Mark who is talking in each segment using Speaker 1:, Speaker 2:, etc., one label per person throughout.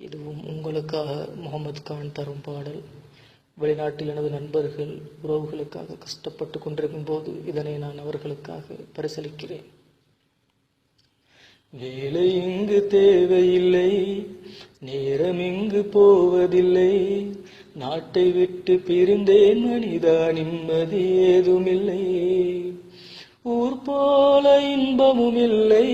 Speaker 1: இதுவும் உங்களுக்காக முகமது கான் தரும் பாடல். வெளிநாட்டில் எனது நண்பர்கள் உறவுகளுக்காக கஷ்டப்பட்டு கொண்டிருக்கும் போது இதனை நான் அவர்களுக்காக பரிசளிக்கிறேன். வேலை இங்கு தேவையில்லை நேரம் இங்கு போவதில்லை. நாட்டை விட்டு பிரிந்தேன் மனிதா நிம்மதி ஏதுமில்லை. ஊர் போல இன்பமும் இல்லை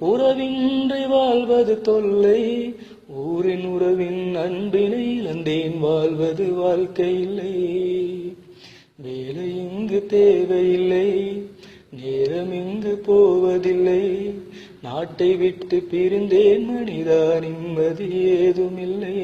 Speaker 1: உறவின்றி வாழ்வது தொல்லை. ஊரின் உறவின் அன்பினை இழந்தேன் வாழ்வது வாழ்க்கை இல்லை வேலை இங்கு தேவையில்லை நேரம் இங்கு போவதில்லை. நாட்டை விட்டு பிரிந்தேன் மனிதா நிம்மதி ஏதுமில்லை.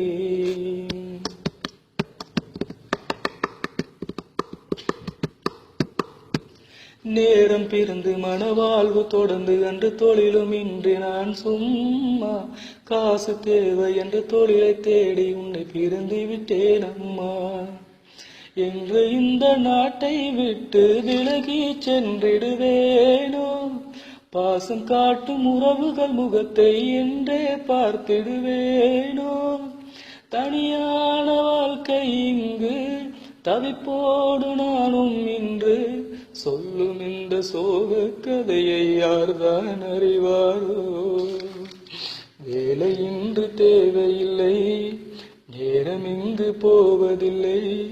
Speaker 1: நேரம் பிறந்து மனவாழ்வு தொடர்ந்து அன்று தொழிலும் இன்றி நான் சும்மா காசு தேவை என்று தொழிலை தேடி உன்னை பிரிந்து விட்டேன் அம்மா. என்று இந்த நாட்டை விட்டு விலகி சென்றிடுவேனோ. பாசம் காட்டும் உறவுகள் முகத்தை என்றே பார்த்திடுவேனோ. தனியான வாழ்க்கை இங்கு தவிப்போடு நானும் இன்று சொல்லும் இந்த சோக கதையை யார்தான் அறிவாரோ? வேலை இன்று தேவையில்லை நேரம் இங்கு போவதில்லை.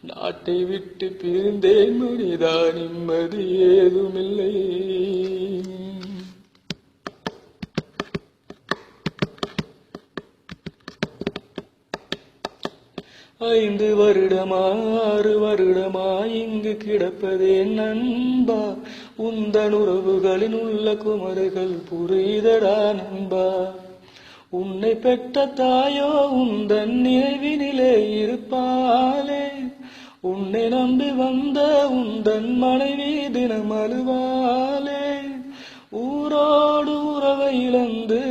Speaker 1: நாட்டை விட்டு பிரிந்தேன் மனிதா நிம்மதி ஏதுமில்லை. ஐந்து வருடமா ஆறு வருடமா இங்கு கிடப்பதே நண்பா. உந்தன் உறவுகளின் உள்ள குமர்கள் புரிதடா நண்பா. உன்னை பெற்ற தாயோ உந்தன் நினைவினிலே இருப்பாளே. உன்னை நம்பி வந்த உந்தன் மனைவி தினம் அழுவாளே. ஊரோடு உறவை இழந்து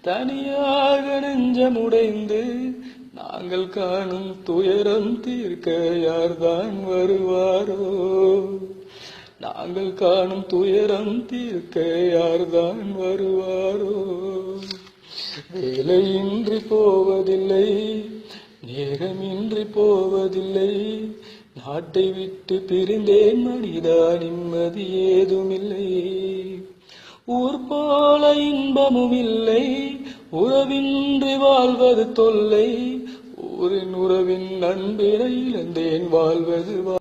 Speaker 1: தனியாக நெஞ்சமுடைந்து நாங்கள் காணும் துயரம் தீர்க்க யார்தான் வருவாரோ? நாங்கள் காணும் துயரம் தீர்க்க யார்தான் வருவாரோ? வேலையின்றி போவதில்லை நேரமின்றி போவதில்லை நாட்டை விட்டு பிரிந்தேன் மனிதா நிம்மதி ஏதுமில்லை. ஊர் போல இன்பமும் இல்லை உறவின்றி வாழ்வது தொல்லை. ஊரின் உறவின் அன்பினை இழந்தேன் வாழ்வது